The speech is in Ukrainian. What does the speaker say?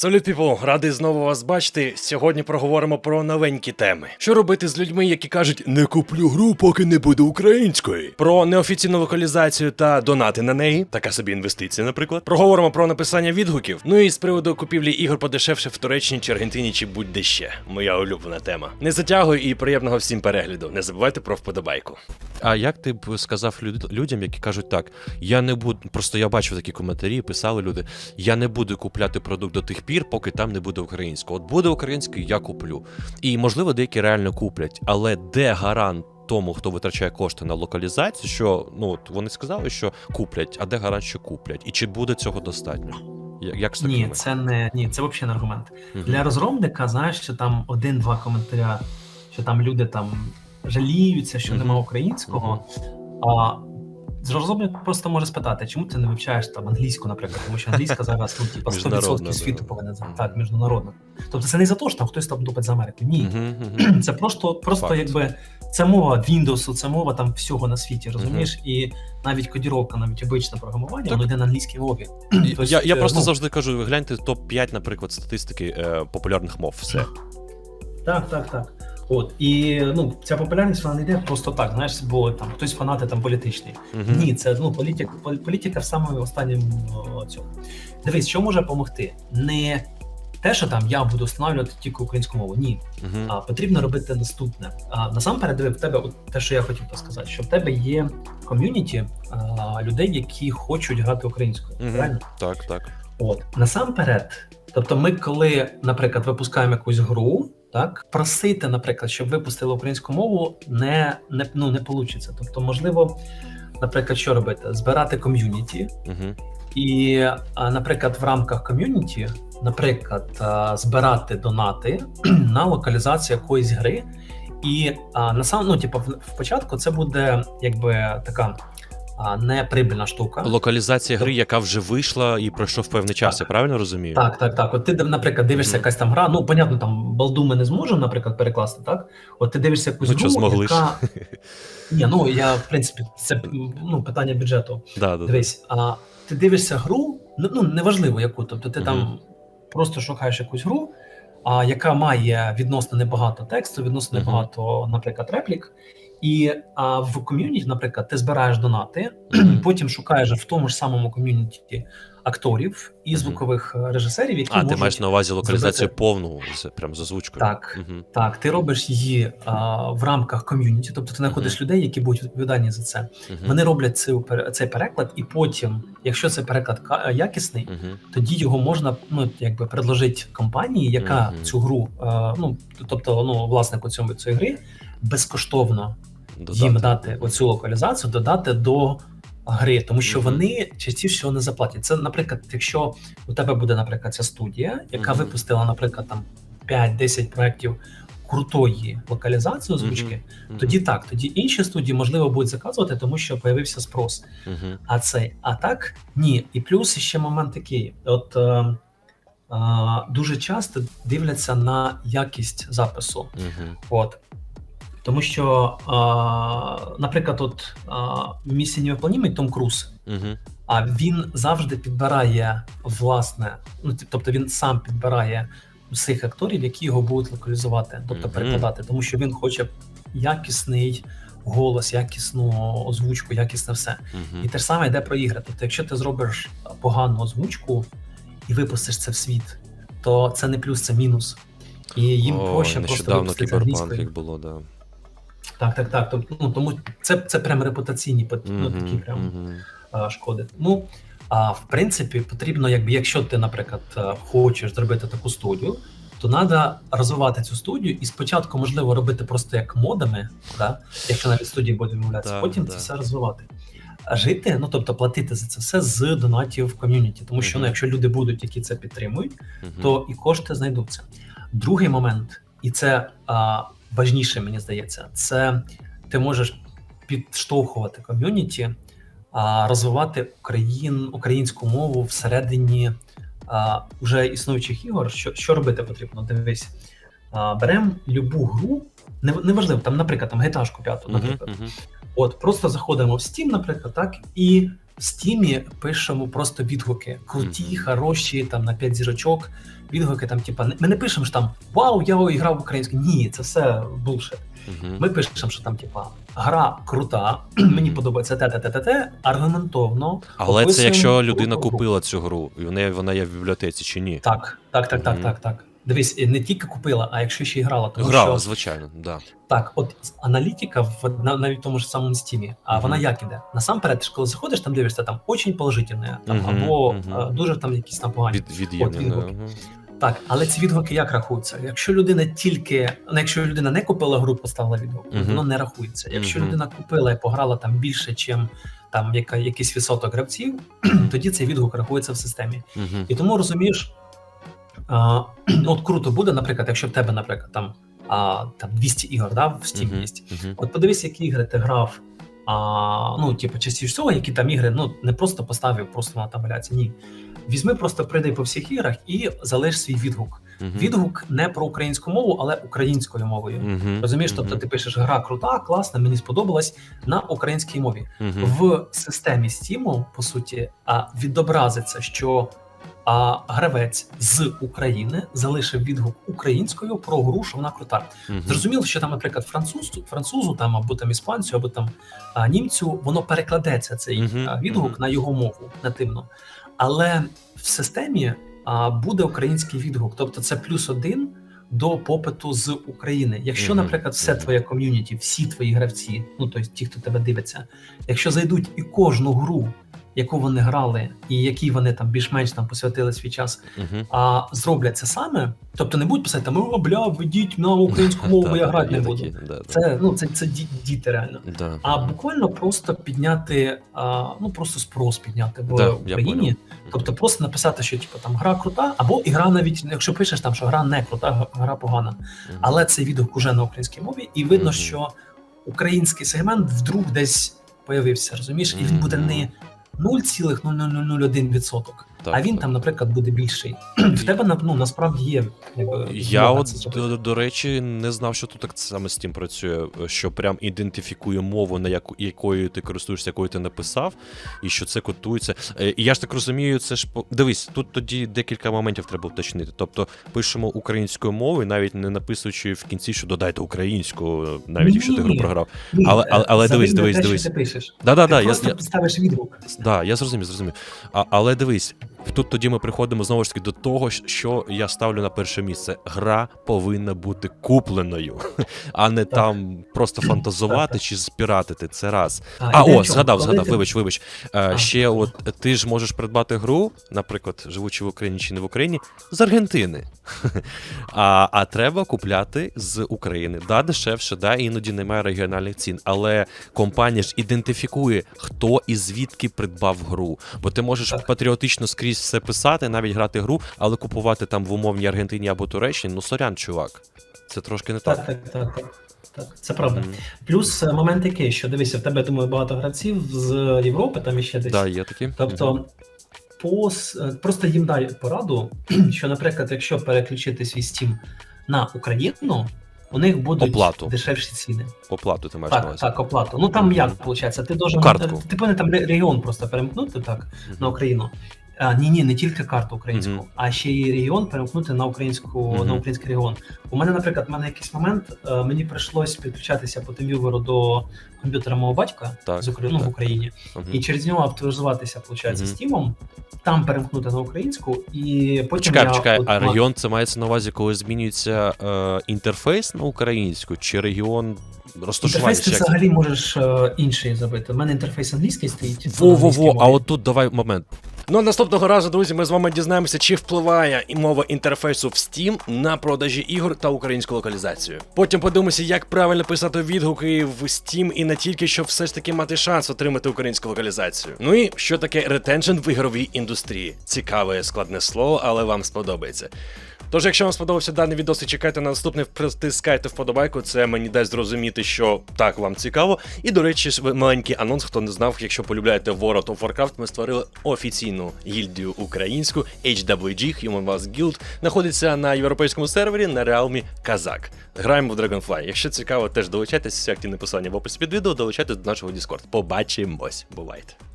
Салют, піпл, радий знову вас бачити. Сьогодні проговоримо про новенькі теми. Що робити з людьми, які кажуть не куплю гру, поки не буде української. Про неофіційну локалізацію та донати на неї, така собі інвестиція, наприклад. Проговоримо про написання відгуків. Ну і з приводу купівлі ігор подешевше в Туреччині чи Аргентині, чи будь-де ще. Моя улюблена тема. Не затягуй і приємного всім перегляду. Не забувайте про вподобайку. А як ти б сказав люд- людям, які кажуть так, я не буду. Просто я бачив такі коментарі, писали люди: я не буду купляти продукт до тих пір, поки там не буде українського. От буде український, я куплю. І можливо, деякі реально куплять, але де гарант? Тому, хто витрачає кошти на локалізацію, що ну от вони сказали, що куплять, а де гарант, що куплять, і чи буде цього достатньо? Як з? Ні, це не ні, це взагалі не аргумент. Мгм. Для розробника, знаєш, що там один-два коментаря, що там люди там жаліються, що Мгм. нема українського. А розробник просто може спитати, чому ти не вивчаєш там англійську, наприклад, тому що англійська зараз ну, типа 100% Міжнародна, світу знати. Так, міжнародно. Тобто це не за те, що там хтось там тупить з Америки. Ні. Це просто, просто Факт. якби це мова Windows, це мова там всього на світі, розумієш? І навіть кодіровка, навіть обичне програмування, воно йде на англійській мові. Тобто, я, я е, просто ну, завжди кажу: гляньте топ-5, наприклад, статистики е, популярних мов. Все. Так, так, так. От і ну ця популярність вона не йде просто так. Знаєш, бо там хтось фанати там політичний. Мгм. Ні, це ну політика, політика в самому останньому цьому. Дивись, що може допомогти? Не те, що там я буду встановлювати тільки українську мову. Ні, Мгм. а потрібно робити наступне. А насамперед, диви, в тебе от те, що я хотів би сказати, що в тебе є ком'юніті а, людей, які хочуть грати українською. Мгм. Правильно? Так, так. От насамперед, тобто, ми, коли, наприклад, випускаємо якусь гру, так просити, наприклад, щоб випустили українську мову, не не ну не вийде. Тобто, можливо, наприклад, що робити? Збирати ком'юніті, Угу. і, наприклад, в рамках ком'юніті, наприклад, збирати донати на локалізацію якоїсь гри. І на сам, ну, типу, в початку це буде якби така а, неприбильна штука. Локалізація гри, яка вже вийшла і пройшов певний час, Так. я правильно розумію? Так, так, так. От ти, наприклад, дивишся Мгм. якась там гра. Ну, понятно, там балду ми не зможемо, наприклад, перекласти, так? От ти дивишся якусь Ну, гру, змогли яка. Ні, ну я в принципі, це ну, питання бюджету. Да, да, да. Дивись, а ти дивишся гру, ну неважливо яку. Тобто ти Мгм. там просто шукаєш якусь гру, а, яка має відносно небагато тексту, відносно небагато, наприклад, реплік. І а, в ком'юніті, наприклад, ти збираєш донати, потім шукаєш в тому ж самому ком'юніті акторів і звукових е, режисерів, які А, ти маєш на увазі локалізацію зробити- повну, з, прям з озвучкою. Так. Мгм. Так, ти робиш її а, в рамках ком'юніті, тобто ти знаходиш людей, які будуть відповідальні за це. Мгм. Вони роблять цей, цей переклад, і потім, якщо цей переклад ка- якісний, тоді його можна ну якби предложити компанії, яка цю гру, е, ну тобто ну власнику цьому цієї гри, безкоштовно Додати. їм дати оцю локалізацію, додати до гри, тому що Мгм. вони частіше всього не заплатять. Це, наприклад, якщо у тебе буде, наприклад, ця студія, яка Мгм. випустила, наприклад, там 5-10 проєктів крутої локалізації озвучки, Мгм. тоді так, тоді інші студії можливо будуть заказувати, тому що появився спрос. Мгм. А цей, а так ні. І плюс ще момент такий: от е, е, дуже часто дивляться на якість запису. Мгм. От. Тому що, наприклад, от місія невиполнімий Том Круз, Мгм. а він завжди підбирає власне, ну тобто він сам підбирає всіх акторів, які його будуть локалізувати, тобто перекладати, тому що він хоче якісний голос, якісну озвучку, якісне все. Мгм. І те ж саме йде про ігри. Тобто, якщо ти зробиш погану озвучку і випустиш це в світ, то це не плюс, це мінус. І їм Ой, проще просто нещодавно випустити кіберпанк англійською. як було, да. Так, так, так. Тобто, ну, тому це, це прям репутаційні пот- ну, такі прям Мгм. а, шкоди. Ну а в принципі, потрібно, якби якщо ти, наприклад, хочеш зробити таку студію, то треба розвивати цю студію і спочатку, можливо, робити просто як модами, да? якщо навіть студії буде відмовлятися, потім так. це все розвивати. А жити, ну тобто платити за це все з донатів в ком'юніті, тому що ну, якщо люди будуть, які це підтримують, Мгм. то і кошти знайдуться. Другий момент, і це а, важніше, мені здається, це ти можеш підштовхувати ком'юніті, розвивати Україн, українську мову всередині вже існуючих ігор. Що, що робити потрібно? Дивись, беремо любу гру, неважливо, там, наприклад, там GTA 5, Мгм. наприклад. Мгм. От, просто заходимо в Steam, наприклад, так, і в стімі пишемо просто відгуки. Круті, Мгм. хороші, там на 5 зірочок. Відгуки там, типа, ми не пишемо що там Вау, я грав українською. Ні, це все булшит. Мгм. Ми пишемо, що там, типа, гра крута, мені подобається те, те, те, те, те, аргументовно. Але це якщо людина купила цю гру, і вона, вона є в бібліотеці чи ні? Так, так, так, так, так, так. Дивись, не тільки купила, а якщо ще й грала, тому Грала, що звичайно, да. Так, от аналітика в навіть в тому ж самому стімі, а Мгм. вона як іде? Насамперед, ж коли заходиш, там дивишся там очень положительне, там Мгм, або мгм. е, дуже там якісь там погані. Від, від'ємне. відгуки. Мгм. Так, але ці відгуки як рахуються? Якщо людина тільки, ну якщо людина не купила гру, поставила відгук, Мгм. воно не рахується. Якщо Мгм. людина купила і пограла там більше, чим там яка, якийсь відсоток гравців, тоді цей відгук рахується в системі. Мгм. І тому розумієш, а, от круто буде, наприклад, якщо в тебе, наприклад, там, а, там 200 ігор, да, в Steam є. Мгм. От подивись, які ігри ти грав. А, ну, типу, частіше всього, які там ігри, ну не просто поставив, просто там валяється. Ні. Візьми, просто прийди по всіх іграх і залиш свій відгук. Мгм. Відгук не про українську мову, але українською мовою. Мгм. Розумієш, тобто ти пишеш гра крута, класна, мені сподобалась на українській мові. Мгм. В системі Steam, по суті, відобразиться, що а, гравець з України залишив відгук українською про гру, що вона крута. Мгм. Зрозуміло, що там, наприклад, французу, французу там або там іспанцю, або там а, німцю, воно перекладеться цей а, відгук мгм. на його мову нативно. Але в системі а, буде український відгук, тобто це плюс один до попиту з України. Якщо, наприклад, все твоє ком'юніті, всі твої гравці, ну тобто ті, хто тебе дивиться, якщо зайдуть і кожну гру, яку вони грали, і якій вони там більш-менш там посвятили свій час, Мгм. а зроблять це саме, тобто не будуть писати там, о, бля, ведіть на українську мову, я грати не буду. Це ну це, це діти реально. А буквально просто підняти, а, ну просто спрос підняти в Україні. Тобто просто написати, що типу там гра крута, або і гра навіть, якщо пишеш там, що гра не крута, гра погана. Але цей відгук уже на українській мові, і видно, що український сегмент вдруг десь появився, розумієш, і він буде не 0,0001%, Так, а він так. там, наприклад, буде більший. В тебе ну, насправді є. Якби, Я от до, до речі не знав, що тут так саме з тим працює, що прям ідентифікує мову, на яку якою ти користуєшся, якою ти написав, і що це котується. Е, І я ж так розумію, це ж дивись, тут тоді декілька моментів треба уточнити. Тобто пишемо українською мовою, навіть не написуючи в кінці, що додайте українську, навіть якщо ти гру програв. Ні, але- але- але дивись, дивись, те, дивись. Ти пишеш. Да, да, ти да, я, просто я, ставиш відгук. Да, я зрозумів, зрозумів. А, але дивись, тут тоді ми приходимо знову ж таки до того, що я ставлю на перше місце. Гра повинна бути купленою, а не там просто фантазувати Так, чи спіратити. Це раз. А, А, о, згадав, згадав, вибач, вибач. Е, А. ще от ти ж можеш придбати гру, наприклад, живучи в Україні чи не в Україні, з Аргентини. А, а треба купляти з України. Да, дешевше, да, іноді немає регіональних цін. Але компанія ж ідентифікує, хто і звідки придбав гру. Бо ти можеш Так. патріотично скрізь все писати, навіть грати гру, але купувати там в умовній Аргентині або Туреччині, ну сорян, чувак. Це трошки не так. Так, так, так, так. Так, це правда. Мгм. Плюс е, момент який, що дивися, в тебе, думаю, багато гравців з Європи, там іще десь. Да, є такі. Тобто, по, с- е, просто їм дай пораду, що, наприклад, якщо переключити свій Steam на Україну, у них будуть Оплату. дешевші ціни. Оплату ти маєш на увазі. так, оплату. Ну там як виходить? Ти должен ти повинен там регіон просто перемкнути так на Україну. А, ні, ні, не тільки карту українську, Мгм. а ще й регіон перемкнути на українську Мгм. на український регіон. У мене, наприклад, в мене якийсь момент е, мені прийшлось підключатися по тимвіверу до комп'ютера мого батька Так, з України, ну, так. в Україні, Мгм. і через нього авторизуватися, виходить, Мгм. стімом, там перемкнути на українську, і потім Почекай, я почекай, от а регіон це мається на увазі, коли змінюється е, інтерфейс на українську, чи регіон розташування? Інтерфейс ти як взагалі можеш е, інший зробити. У мене інтерфейс англійський стоїть. Во-во-во, а мові. от тут давай момент. Ну наступного разу, друзі, ми з вами дізнаємося, чи впливає і мова інтерфейсу в Steam на продажі ігор та українську локалізацію. Потім подивимося, як правильно писати відгуки в Steam і не тільки, щоб все ж таки мати шанс отримати українську локалізацію. Ну і що таке ретеншн в ігровій індустрії? Цікаве складне слово, але вам сподобається. Тож, якщо вам сподобався даний відос і чекайте на наступний, притискайте вподобайку, це мені дасть зрозуміти, що так вам цікаво. І, до речі, маленький анонс, хто не знав, якщо полюбляєте World of Warcraft, ми створили офіційну гільдію українську HWG Human Wars Guild. Знаходиться на європейському сервері на реалмі Казак. Граємо в Dragonfly. Якщо цікаво, теж долучайтесь, всі активні посилання в описі під відео, долучайтесь до нашого Discord. Побачимось, бувайте.